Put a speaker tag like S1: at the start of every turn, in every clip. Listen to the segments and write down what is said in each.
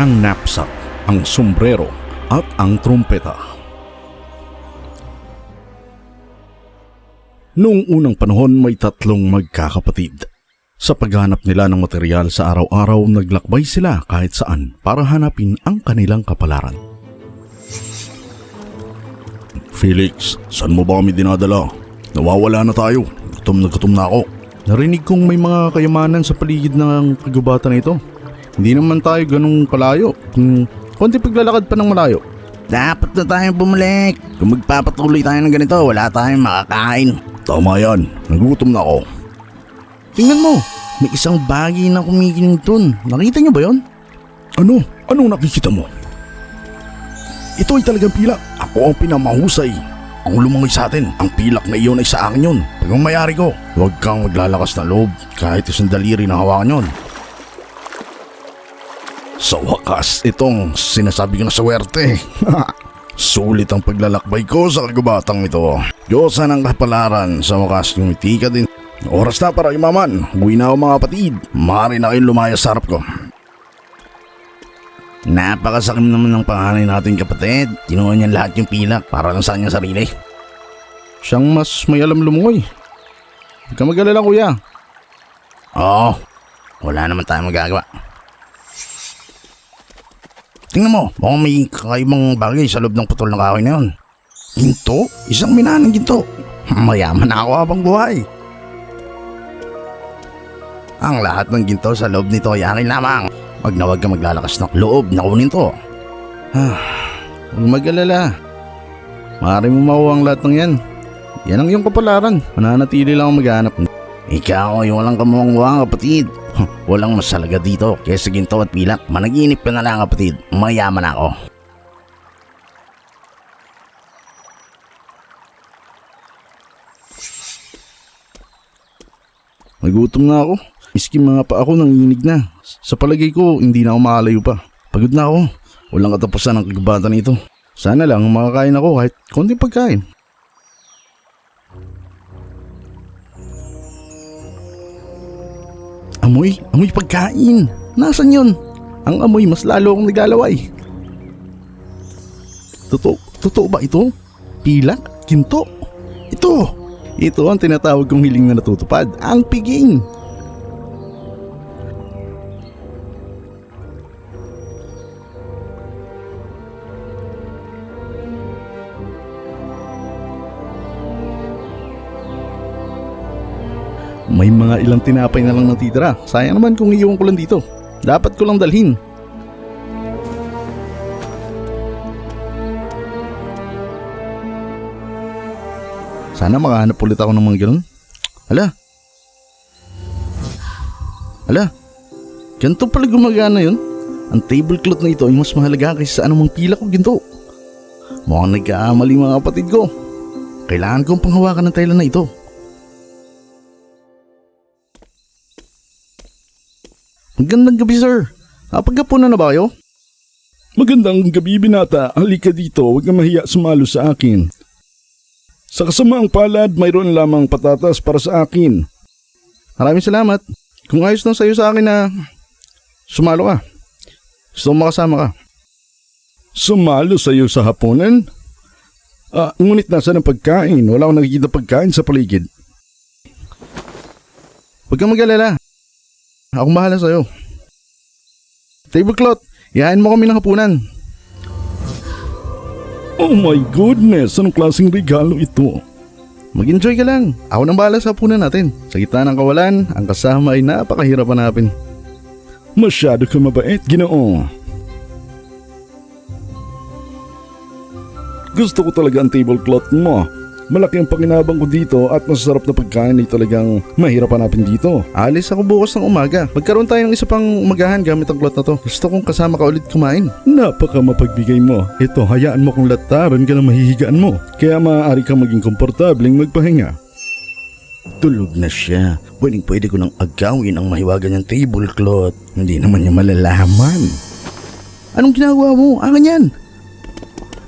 S1: ang knapsack, ang sombrero at ang trumpeta. Noong unang panahon may tatlong magkakapatid. Sa paghanap nila ng material sa araw-araw, naglakbay sila kahit saan para hanapin ang kanilang kapalaran. Felix, saan mo ba kami dinadala? Nawawala na tayo. Gutom na gutom na ako. Narinig kong may mga kayamanan sa paligid ng kagubatan na ito. Hindi naman tayo ganung kalayo. Kung konti paglalakad pa ng malayo.
S2: Dapat na tayong bumalik. Kung magpapatuloy tayo ng ganito, wala tayong makakain.
S1: Tama yan. Nagugutom na ako.
S2: Tingnan mo, may isang bagay na kumikinig dun. Nakita niyo ba yon?
S1: Ano? Anong nakikita mo? Ito ay talagang pilak. Ako ang pinamahusay. Ang lumangoy sa atin, ang pilak na iyon ay sa akin yun. Pag mayari ko, huwag kang maglalakas na loob kahit isang daliri na hawakan yun. Sa wakas, itong sinasabi ko na swerte. Sulit ang paglalakbay ko sa kagubatang ito. Diyosa ng kapalaran sa wakas ngumiti ka din. Oras na para imaman. Uwi na ako mga kapatid. Maaari na kayong lumaya sa harap ko.
S2: Napakasakim naman ng panganay natin kapatid. Kinuha niya lahat yung pilak para lang sa kanyang sarili.
S1: Siyang mas may alam lumungoy. Huwag ka mag-alala kuya.
S2: Oo, wala naman tayong magagawa. Tingnan mo, mukhang may kakaibang bagay sa loob ng putol ng kahoy na yun. Ginto? Isang minanang ginto. Mayaman na ako habang buhay. Ang lahat ng ginto sa loob nito ay akin lamang. Wag na wag ka maglalakas ng loob na kunin to.
S1: Huwag mag-alala. Maaari mo makuha ang lahat ng yan. Yan ang iyong kapalaran. Mananatili lang ang maghanap.
S2: Ikaw ay walang kamuwang kapatid. Walang masalaga dito kaysa ginto at pilak. Managinip ka na lang kapatid. Mayaman ako.
S1: Nagutom na ako. Miski mga pa ako nanginig na. Sa palagay ko, hindi na ako makalayo pa. Pagod na ako. Walang katapusan ang kagubatan nito. Sana lang makakain ako kahit konting pagkain. Amoy, amoy pagkain. Nasaan yun? Ang amoy mas lalo akong naglalaway. Totoo, totoo ba ito? Pilak? Kinto? Ito! Ito ang tinatawag kong hiling na natutupad, ang piging. May mga ilang tinapay na lang natitira. Sayang naman kung iiwan ko lang dito. Dapat ko lang dalhin. Sana makahanap ulit ako ng mga ganun. Hala. Hala. Ganito pala gumagana yun. Ang tablecloth na ito ay mas mahalaga kaysa sa anumang pila ko ginto. Mukhang nagkaamali mga kapatid ko. Kailangan kong panghawakan ng tela na ito. Magandang gabi sir. Napagkapunan na ba kayo?
S3: Magandang gabi binata, halika dito, huwag ka mahiya sumalo sa akin. Sa kasamaang palad, mayroon lamang patatas para sa akin.
S1: Maraming salamat. Kung ayos lang sa'yo sa akin na sumalo ka. Gusto makasama ka.
S3: Sumalo sa iyo sa hapunan? Ah, ngunit nasa ng pagkain, wala akong nakikita pagkain sa paligid.
S1: Huwag kang mag-alala. Akong bahala sa'yo. Tablecloth, ihain mo kami ng hapunan.
S3: Oh my goodness, anong klaseng regalo ito?
S1: Mag-enjoy ka lang. Ako nang bahala sa hapunan natin. Sa gitna ng kawalan, ang kasama ay napakahirap hanapin.
S3: Masyado ka mabait, ginoo. Gusto ko talaga ang tablecloth mo. Malaki ang pakinabang ko dito at masasarap na pagkain ay talagang mahirap hanapin dito.
S1: Alis ako bukas ng umaga. Magkaroon tayo ng isa pang umagahan gamit ang cloth na to. Gusto kong kasama ka ulit kumain.
S3: Napaka mapagbigay mo. Ito, hayaan mo kung lataran ka na mahihigaan mo. Kaya maaari kang maging komportabling magpahinga.
S2: Tulog na siya. Pwedeng pwede ko nang agawin ang mahiwagan niyang tablecloth. Hindi naman niya malalaman.
S1: Anong ginagawa mo? Akin yan.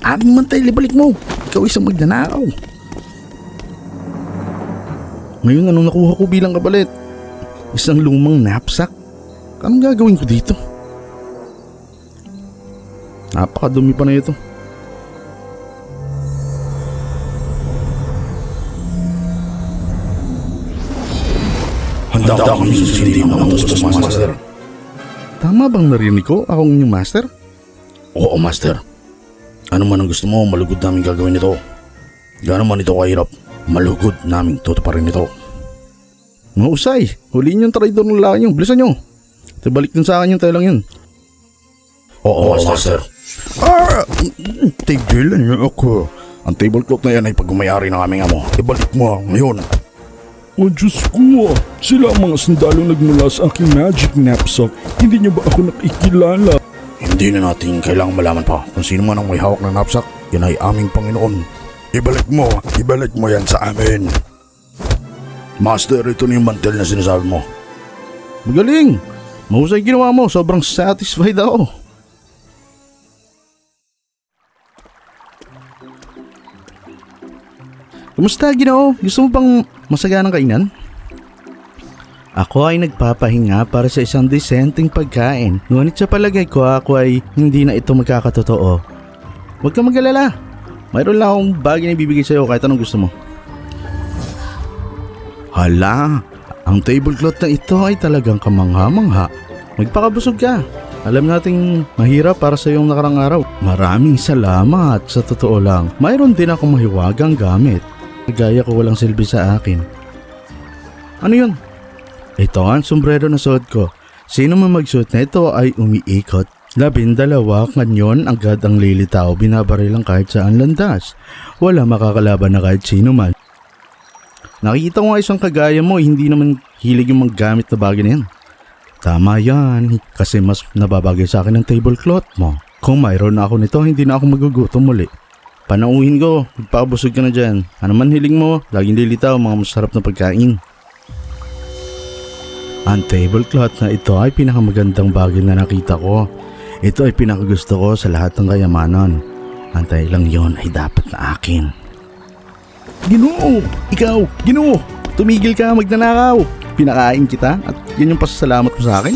S2: Aking mantay, libalik mo. Ikaw isang magnanakaw.
S1: Ngayon anong nakuha ko bilang kapalit? Isang lumang knapsack? Anong gagawin ko dito? Napakadumi pa na ito.
S4: Handa kami susundin ang utos, Master.
S1: Tama bang narinig ko akong inyong master?
S4: Oo, Master. Ano man ang gusto mo, malugod namin gagawin ito. Gano'n man ito kahirap, malugod namin tutuparin ito.
S1: Mausay, huliin yung traidor ng lalaki nyo. Bilisan nyo. Tibalik din sa akin yung telang yun.
S4: Oo, Master.
S1: Ah! Tigilan niyo ako.
S4: Ang tablecloth na yan ay pagkumayari ng aming amo. Ibalik mo ngayon.
S3: O Diyos ko, sila ang mga sundalong nagmula sa aking magic knapsack. Hindi niyo ba ako nakikilala?
S4: Hindi na natin kailangang malaman pa kung sino man ang may hawak ng knapsack. Yan ay aming Panginoon. Ibalik mo, ibalik mo yan sa amin. Master, ito na yung mantel na sinasabi mo.
S1: Magaling. Mahusay ginawa mo. Sobrang satisfied ako. Kumusta, Ginoo? Gusto mo bang masaganang kainan? Ako ay nagpapahinga para sa isang disenteng pagkain. Ngunit sa palagay ko ako ay hindi na ito magkakatotoo. Huwag kang mag-alala. Mayroon lang akong bagay na ibibigay sa'yo kahit anong gusto mo. Hala, ang tablecloth na ito ay talagang kamangha-mangha. Magpakabusog ka. Alam nating mahirap para sa iyong nakarang araw. Maraming salamat sa totoo lang. Mayroon din akong mahiwagang gamit. Gaya ko walang silbi sa akin. Ano yun? Ito ang sombrero na suot ko. Sino man magsuot na ito ay umiikot. Labindalawa kanyon agad ang lilitaw binabarilang kahit saan landas. Wala makakalaban na kahit sino man. Nakikita ko nga isang kagaya mo, hindi naman hilig yung maggamit na bagay na yan. Tama yan, kasi mas nababagay sa akin ang tablecloth mo. Kung mayroon na ako nito, hindi na ako magugutom muli. Panauhin ko, magpakabusog ka na dyan. Ano man hiling mo, laging lilitaw mga masarap na pagkain. Ang tablecloth na ito ay pinakamagandang bagay na nakita ko. Ito ay pinakagusto ko sa lahat ng kayamanan. Antay lang yon ay dapat na akin. Ginoo! Ikaw! Ginoo! Tumigil ka magnanakaw! Pinakain kita at yun yung pasasalamat mo sa akin?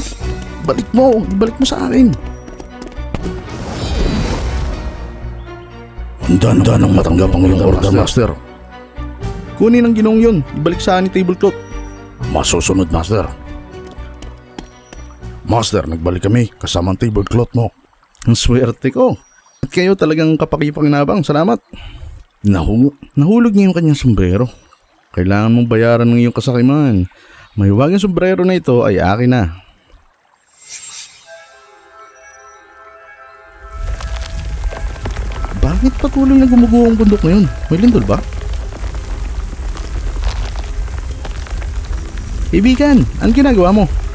S1: Balik mo! Balik mo sa akin!
S4: Handa na nang matanggap ang iyong order, Master.
S1: Kunin ang ginong yun. Ibalik sa akin yung tablecloth.
S4: Masusunod, Master. Master, nagbalik kami kasama ang tablecloth mo.
S1: Ang swerte ko. At kayo talagang kapakipakinabang. Salamat. Nahu nahulog niya yung kanyang sombrero. Kailangan mong bayaran ng iyong kasakiman. May wagang sombrero na ito ay akin na. Bakit patuloy na gumuguho ang bundok ngayon? May lindol ba? Ibigan, ang ginagawa mo?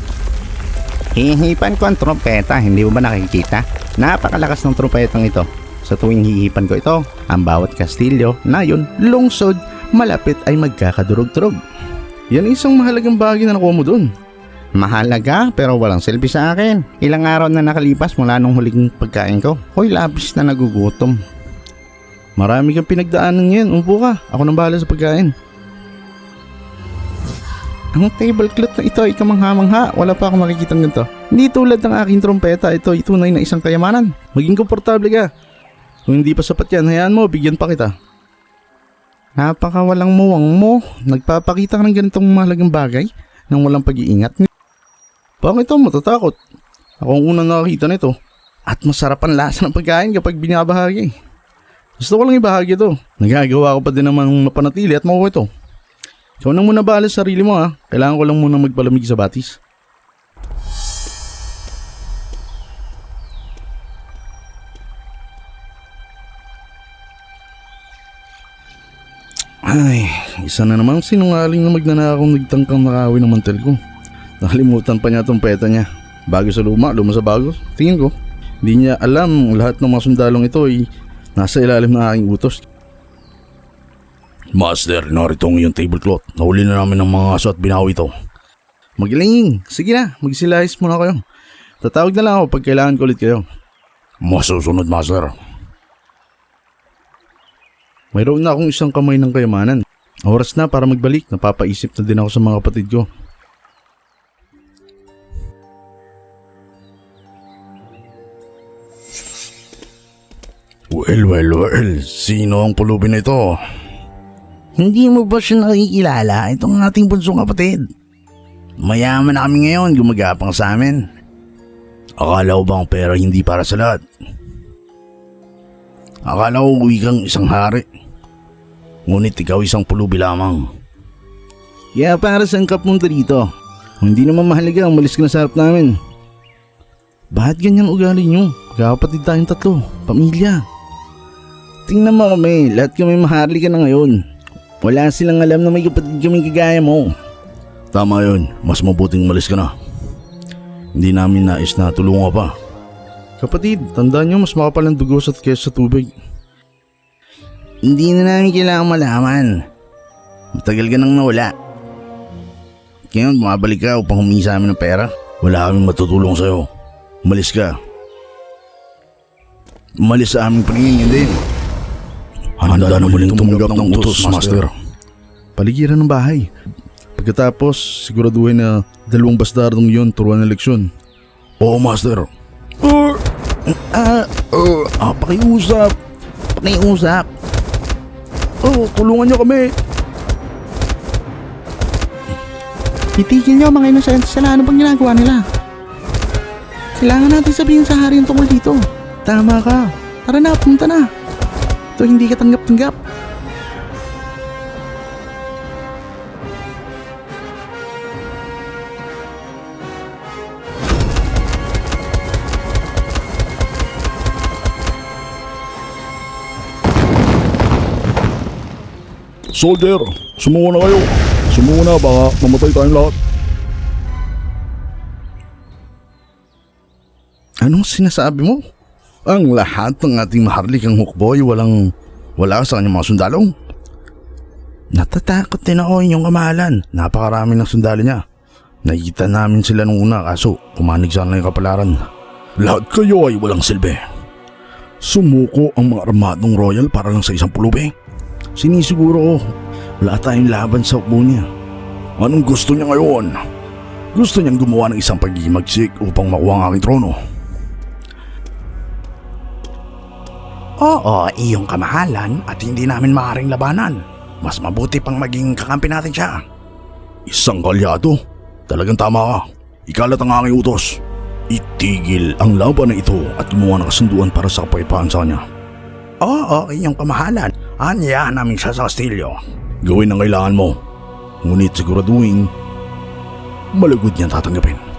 S5: Hihipan ko ang trompeta, hindi mo ba nakikita? Napakalakas ng trompetang ito. Sa tuwing hihipan ko ito, ang bawat kastilyo na yun, lungsod, malapit ay magkakadurog-durog.
S1: Yan ang isang mahalagang bagay na nakuha mo dun.
S5: Mahalaga pero walang silbi sa akin. Ilang araw na nakalipas mula nung huling pagkain ko. Hoy, labis na nagugutom.
S1: Marami kang pinagdaanan ngayon. Umupo ka. Ako nang bahala sa pagkain.
S5: Ang tablecloth na ito ay kamangha-mangha. Wala pa akong makikita ganito.
S1: Hindi tulad ng aking trompeta. Ito ay tunay na isang kayamanan. Maging komportable ka. Kung hindi pa sapat yan, hayaan mo. Bigyan pa kita.
S5: Napaka walang muwang mo.
S1: Nagpapakita ka ng ganitong mahalagang bagay nang walang pag-iingat. Bakit ito matatakot? Ako ang unang nakakita nito. At masarap ang lasa ng pagkain kapag binabahagi. Gusto ko lang ibahagi ito. Nagagawa ko pa din namang mapanatili at makuha ito. Ikaw na muna bahala sa sarili mo ha. Kailangan ko lang muna magpalamig sa batis. Ay, isa na namang sinungaling na magnanakong nagtangkang nakawin ng mantel ko. Nakalimutan pa niya itong peta niya. Bago sa luma, luma sa bago. Tingin ko, hindi niya alam lahat ng mga sundalong ito ay nasa ilalim ng aking utos.
S4: Master, narito ang iyong tablecloth. Nahuli na namin ng mga aso at binawi ito.
S1: Magaling, sige na, magsilahis muna kayo. Tatawag na lang ako pag kailangan ko ulit kayo.
S4: Masusunod, Master.
S1: Mayroon na akong isang kamay ng kayamanan. Oras na para magbalik. Napapaisip na din ako sa mga kapatid ko. Well, well, well. Sino ang pulubi na ito?
S6: Hindi mo ba siya nakikilala? Itong ating bunsong kapatid. Mayaman na kami ngayon, gumagapang sa amin.
S1: Akala ko bang pera hindi para sa lahat? Akala ko uwi kang isang hari. Ngunit ikaw isang pulubi lamang.
S7: Kaya para saan ka punta dito? Hindi naman mahalaga, umalis ka na sa harap namin. Bakit ganyan ugali nyo? Kapatid tayong tatlo, pamilya. Tingnan mo kami, lahat kami maharlika na ngayon. Wala silang alam na may kapatid kami kagaya mo.
S1: Tama yun, mas mabuting umalis ka na. Hindi namin nais na tulungan pa.
S7: Kapatid, tandaan nyo mas makapal ang dugo sa kesa sa tubig.
S6: Hindi na namin kailangan malaman. Matagal ka nang nawala.
S1: Ngayon bumabalik ka upang humingi sa amin ng pera. Wala kaming matutulong sa'yo. Umalis ka. Umalis sa aming paningin din. Handa na muling tumanggap ng utos, Master.
S7: Paligiran ng bahay. Pagkatapos, siguraduhin na dalawang bastardong yon turuan ng leksyon.
S1: Oo, Master.
S7: Ah, uh, ah, pakiusap. Pakiusap. Oh, tulungan nyo kami.
S6: Itigil niyo mga inosente sila. Ano bang ginagawa nila? Kailangan natin sabihin sa hari yung tungkol dito.
S7: Tama ka.
S6: Tara na, punta na. Ito hindi ka tanggap-tanggap.
S4: Soldier, sumuko na kayo. Sumuko na, baka mamatay tayong lahat.
S7: Anong sinasabi mo?
S1: Ang lahat ng ating maharlikang hukboy walang wala sa kanyang mga sundalo. Natatakot din ako inyong kamahalan. Napakarami ng sundalo niya. Nakita namin sila nung una kaso pumanig sana yung kapalaran. Lahat kayo ay walang silbi. Sumuko ang mga armadong royal para lang sa isang pulubi. Sinisiguro ko, wala tayong laban sa hukbo niya. Anong gusto niya ngayon? Gusto niyang gumawa ng isang paghimagsik upang makuha ang aking trono. Oo, iyong kamahalan at hindi namin maaaring labanan. Mas mabuti pang maging kakampi natin siya. Isang kalyado? Talagang tama ka. Ikalat ang aking utos. Itigil ang laban na ito at gumawa ng kasunduan para sa kapayapaan sa kanya. Oo, iyong kamahalan. Anyayahan namin siya sa kastilyo. Gawin ang kailangan mo. Ngunit siguraduhin, malagod niya tatanggapin.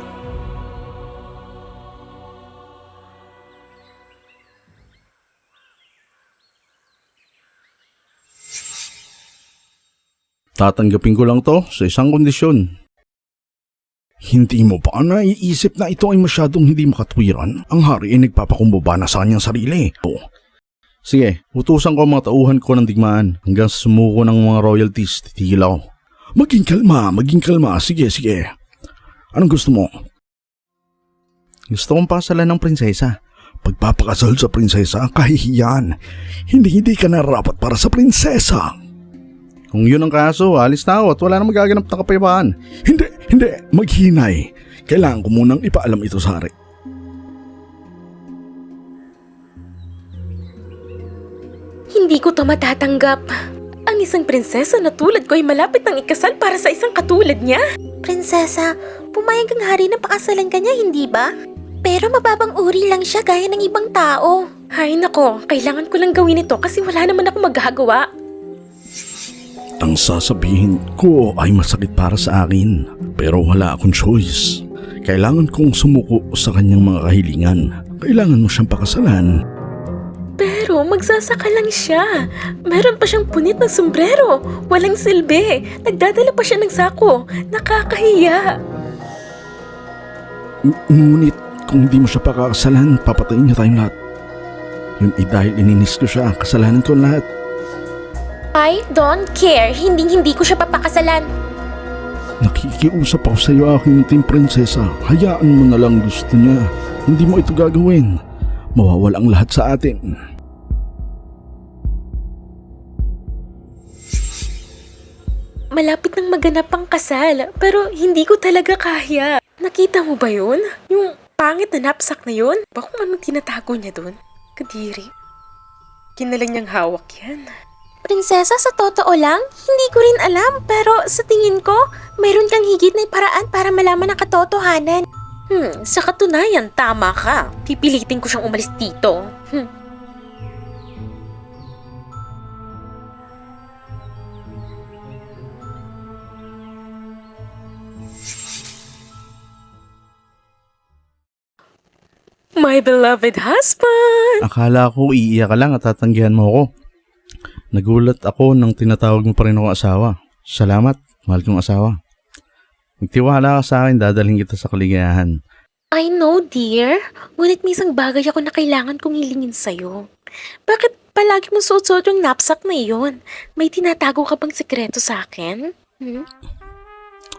S7: Tatanggapin ko lang to sa isang kondisyon.
S1: Hindi mo ba naiisip na ito ay masyadong hindi makatwiran? Ang hari ay nagpapakumbaba na sa kanyang sarili. Oh,
S7: Sige, utusan ko ang mga tauhan ko ng digmaan hanggang sumuko ng mga royalties, titigil ako.
S1: maging kalma, maging kalma. Sige, sige. Anong gusto mo?
S7: Gusto kong pakasalan ng prinsesa.
S1: Pagpapakasal sa prinsesa, kahihiyan. Hindi hindi ka narapat para sa prinsesa.
S7: Kung yun ang kaso, alis na ako at wala na magaganap na kapayapaan.
S1: Hindi, hindi. Maghinay. Kailangan ko munang ipaalam ito sa hari.
S8: Hindi ko to matatanggap. Ang isang prinsesa na tulad ko ay malapit ng ikasal para sa isang katulad niya.
S9: Prinsesa, pumayag ang hari na pakasalan ka niya, hindi ba? Pero mababang uri lang siya gaya ng ibang tao.
S8: Hay nako, kailangan ko lang gawin ito kasi wala naman ako magagawa.
S1: Ang sasabihin ko ay masakit para sa akin. Pero wala akong choice. Kailangan kong sumuko sa kanyang mga kahilingan. Kailangan mo siyang pakasalan.
S8: Pero magsasaka lang siya. Meron pa siyang punit na sombrero. Walang silbi. Nagdadala pa siya ng sako. Nakakahiya.
S1: N- Ngunit kung hindi mo siya pakakasalan, papatayin niya tayong lahat. Yun ay dahil ininis ko siya. Kasalanan ko lahat.
S9: I don't care. Hindi hindi ko siya papakasalan.
S1: Nakikiusap ako sa iyo aking munting prinsesa. Hayaan mo na lang gusto niya. Hindi mo ito gagawin. Mawawala ang lahat sa atin.
S8: Malapit nang maganap ang kasal. Pero hindi ko talaga kaya. Nakita mo ba yun? Yung pangit na napsak na yun? Ba kung anong tinatago niya dun? Kadiri. lagi na lang niyang hawak yan.
S10: Prinsesa, sa totoo lang, hindi ko rin alam pero sa tingin ko, mayroon kang higit na paraan para malaman ang katotohanan.
S8: Hmm, sa katunayan, tama ka. Pipilitin ko siyang umalis dito. Hmm. My beloved husband!
S1: Akala ko iiyak ka lang at tatanggihan mo ako. Nagulat ako nang tinatawag mo pa rin akong asawa. Salamat, mahal kong asawa. Magtiwala ka sa akin, dadalhin kita sa kaligayahan.
S8: I know, dear. Ngunit may isang bagay ako na kailangan kong hilingin sa'yo. Bakit palagi mo suot-suot yung knapsack na iyon? May tinatago ka bang sekreto sa akin? Hmm?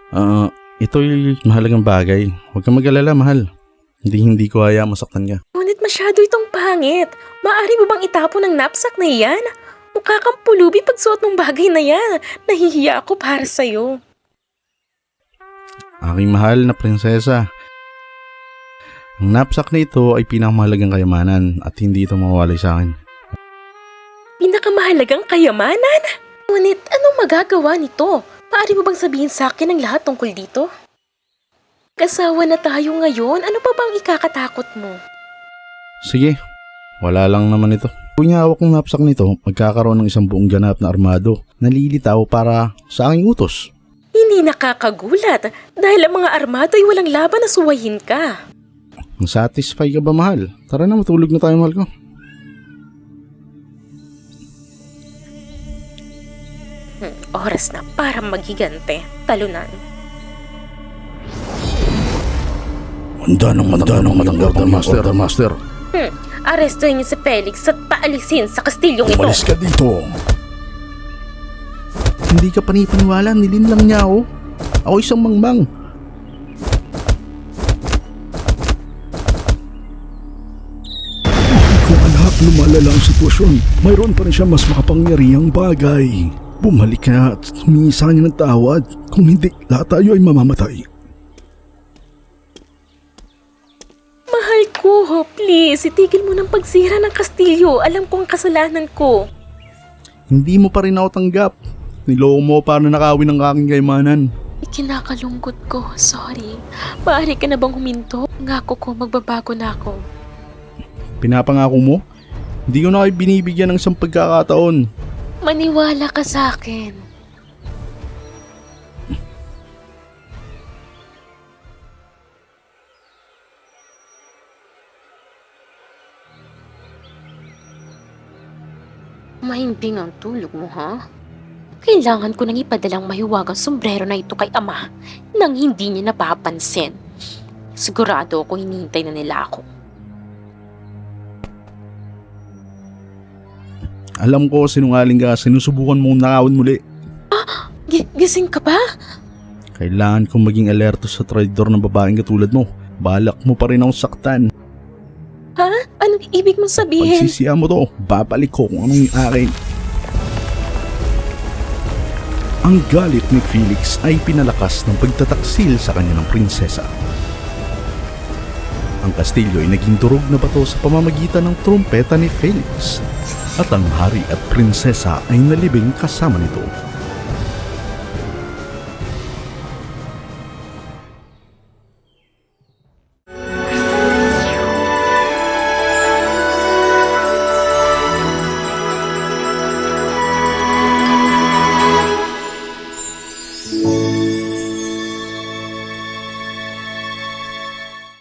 S1: Ah, ito'y mahalagang bagay. Huwag kang mag-alala, mahal. Hindi hindi ko haya masaktan ka.
S8: Ngunit masyado itong pangit. Maari mo bang itapon ang knapsack na iyan? Mukha kang pulubi pag suot ng bagay na yan. Nahihiya ako para sa'yo.
S1: Aking mahal na prinsesa. Ang knapsack na ito ay pinakamahalagang kayamanan at hindi ito mawalay sa akin.
S8: Pinakamahalagang kayamanan? Ngunit anong magagawa nito? Maari mo bang sabihin sa akin ang lahat tungkol dito? Kasawa na tayo ngayon, ano pa bang ikakatakot mo?
S1: Sige, wala lang naman ito. Kung hawak ng knapsack nito, magkakaroon ng isang buong ganap na armado na lilitaw para sa aking utos.
S8: Hindi nakakagulat dahil ang mga armado ay walang laban na suwayin ka.
S1: Satisfy ka ba mahal? Tara na, matulog na tayo mahal ko.
S8: Hmm, oras na para magigante. Talunan.
S4: Handa ng handa ng matanggap ng master. Master.
S8: Hmm, arestuhin niyo si Felix at paalisin sa kastilyong ito.
S4: Umalis ka dito.
S1: Hindi ka panipaniwala, nilin lang niya ako. Ako isang mangmang.
S3: Kung anak lumalala ang sitwasyon, mayroon pa rin siya mas makapangyarihang bagay. Bumalik ka at humingi sa kanya ng tawad. Kung hindi, lahat tayo ay mamamatay.
S8: Ko, please, itigil mo ng pagsira ng kastilyo. Alam kong kasalanan ko.
S1: Hindi mo pa rin ako tanggap. Niloko mo para nakawin ang aking kayamanan.
S8: Ikinakalungkot ko, sorry. Maaari ka na bang huminto? Ngako ko, magbabago na ako.
S1: Pinapangako mo? Hindi ko na kayo binibigyan ng isang pagkakataon.
S8: Maniwala ka sa akin. Mahimbing ang tulog mo, ha? Kailangan ko nang ipadalang mahiwagang sombrero na ito kay ama nang hindi niya napapansin. Sigurado ako hinihintay na nila ako.
S1: Alam ko sinungaling ka, sinusubukan mong nakawin muli.
S8: Gi- gising ka ba?
S1: Kailangan kong maging alerto sa traidor ng babaeng katulad mo. Balak mo pa rin akong saktan.
S8: Mong sabihin?
S1: Pagsisiya mo to, babalik ko kung anong akin. Ang galit ni Felix ay pinalakas ng pagtataksil sa kanya ng prinsesa. Ang kastilyo ay naging durog na bato sa pamamagitan ng trumpeta ni Felix. At ang hari at prinsesa ay nalibing kasama nito.